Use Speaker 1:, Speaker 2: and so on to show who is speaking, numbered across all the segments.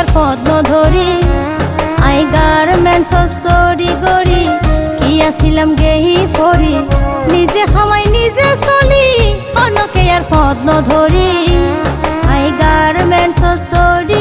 Speaker 1: আর পদ্ম ধরি, I garments sorry গরি কি আসিলাম গেহি ফরি নিজে সময় নিজে চলি অনকে আর পদ্ম ধরি, আই গার্মেন্টস সরি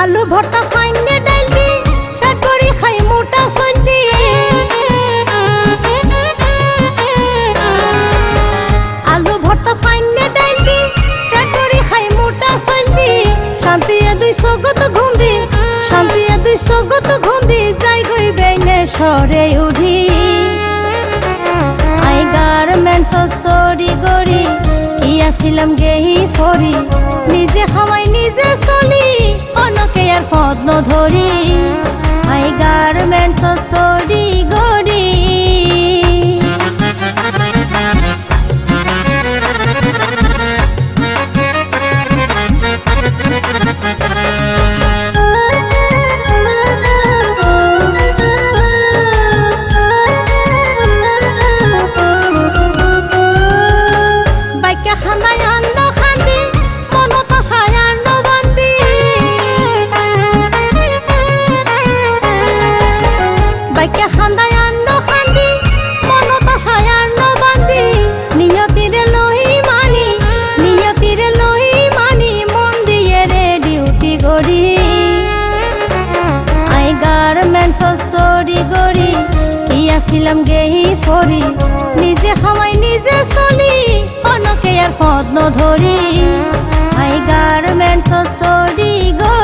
Speaker 1: আলু ভর্তা ফাইনে ডাইল দি ফ্যাট করি খাই মোটা সইল দি আলু ভর্তা ফাইনে ডাইল দি ফ্যাট করি খাই মোটা সইল দি শান্তি এ দুই সগত ঘুম দি শান্তি এ দুই সগত ঘুম যাই গই বেনে সরে উঠি। আই গার্মেন্টস সরি গরি, কি আসিলাম গেহি ফরি, নিজে খামাই নিজে চলি। পদ্ম ধরি আই গার্মেন্টস বাইকে খান্দায় আন্ন খান্দি মনত আশায় আন্ন বান্দি নিয়তিরে লই মানি, নিয়তিরে লই মানি, মন দিয়ে রে ডিউটি গড়ি আই গার্মেন্টস সরি গরি কি আসিলাম গেহি ফরি নিজে খামাই নিজে চলি, অনকে আর পদ্ম ধরি। আই গার্মেন্টস সরি গরি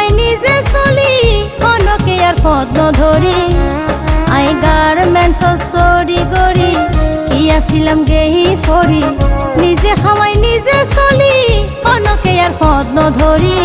Speaker 1: আর পদ্ম ধরি। আই গার্মেন্টস সরি গরি কি আসিলাম গেহি ফরি নিজে হামাই নিজে চলি অনকে আর পদ্ম ধরি।